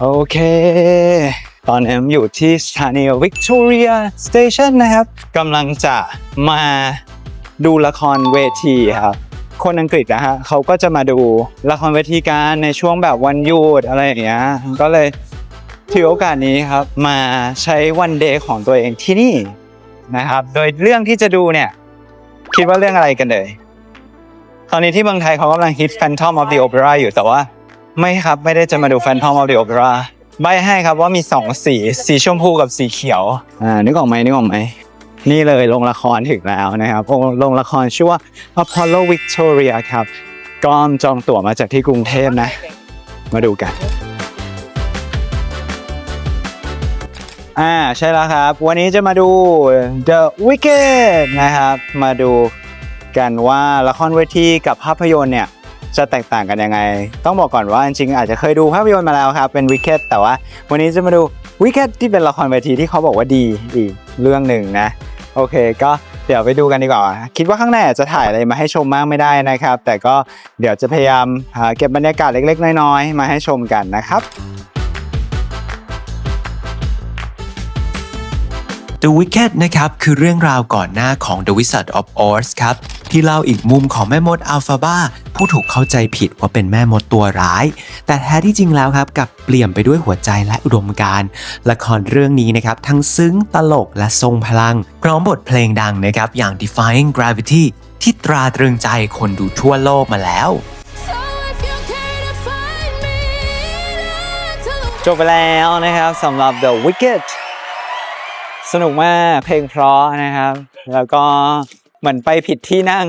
โอเค ตอนนี้ผมอยู่ที่สถานี Victoria Station นะครับกำลังจะมาดูละครเวทีครับคนอังกฤษนะฮะเขาก็จะมาดูละครเวทีกันในช่วงแบบวันหยุดอะไรอย่างเงี้ยก็เลยถือโอกาสนี้ครับมาใช้วันเดย์ของตัวเองที่นี่นะครับ โดยเรื่องที่จะดูเนี่ย คิดว่าเรื่องอะไรกันเลย ตอนนี้ที่เมืองไทยเขากำลังฮิต Phantom of the Opera อยู่แต่ว่า ไม่ครับไม่ได้จะมาดู Phantom of the Opera ใบให้ครับว่ามีสองสี สีชมพูกับสีเขียวอ่านึกออกไหมนึกออกไหมนี่เลยลงละครถึงแล้วนะครับลงละครชื่อว่า Apollo Victoria ครับก็จองตั๋วมาจากที่กรุงเทพนะ มาดูกัน อ่าใช่แล้วครับ วันนี้จะมาดู The Wicked นะครับ มาดูกันว่าละครเวทีกับภาพยนตร์เนี่ย จะแตกต่างกันยังไง ต้องบอกก่อนว่าจริงๆอาจจะเคยดูภาพยนตร์มาแล้วครับ เป็นวิกเก็ตแต่ว่าวันนี้จะมาดูวิกเก็ตที่เป็นละครเวทีที่เขาบอกว่าดีอีกเรื่องหนึ่งนะ โอเคก็เดี๋ยวไปดูกันดีกว่า คิดว่าข้างในอาจจะถ่ายอะไรมาให้ชมมากไม่ได้นะครับ แต่ก็เดี๋ยวจะพยายามเก็บบรรยากาศเล็ก ๆ น้อยๆมาให้ชมกันนะครับ The Wicked นะครับคือเรื่องราวก่อนหน้าของ The Wizard of Oz ครับที่เล่าอีกมุมของแม่มดอัลฟาบ้าผู้ถูกเข้าใจผิดว่าเป็นแม่มดตัวร้าย แต่แท้ที่จริงแล้วครับกับเปลี่ยนไปด้วยหัวใจและอุดมการณ์ละครเรื่องนี้นะครับทั้งซึ้งตลกและทรงพลัง พร้อมบทเพลงดังนะครับอย่าง Defying Gravity ที่ตราตรึงใจคนดูทั่วโลกมาแล้ว จบไปแล้วนะครับสำหรับ The Wicked สนุกมากเพลงเพราะนะครับ แล้วก็เหมือนไปผิดที่นั่ง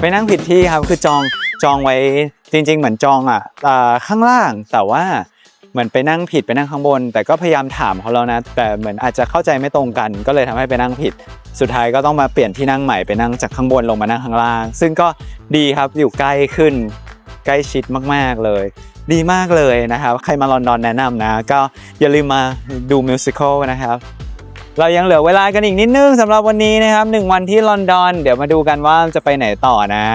ไปนั่งผิดที่ครับคือจองจองไว้จริง ๆ เหมือนจองอะอ่าข้างล่างแต่ว่าเหมือนไปนั่งผิดไปนั่งข้างบน แต่ก็พยายามถามเขาแล้วนะ แต่เหมือนอาจจะเข้าใจไม่ตรงกัน ก็เลยทำให้ไปนั่งผิด สุดท้ายก็ต้องมาเปลี่ยนที่นั่งใหม่ไปนั่งจากข้างบนลงมานั่งข้างล่าง ซึ่งก็ดีครับอยู่ใกล้ขึ้นใกล้ชิดมากๆเลย ดีมากเลยนะครับ ใครมาลอนดอนแนะนำนะ ก็อย่าลืมมาดูมิวสิควลนะครับ เรายังเหลือเวลากันอีกนิดนึงสำหรับวันนี้นะครับหนึ่งวันที่ลอนดอน เดี๋ยวมาดูกันว่าจะไปไหนต่อนะ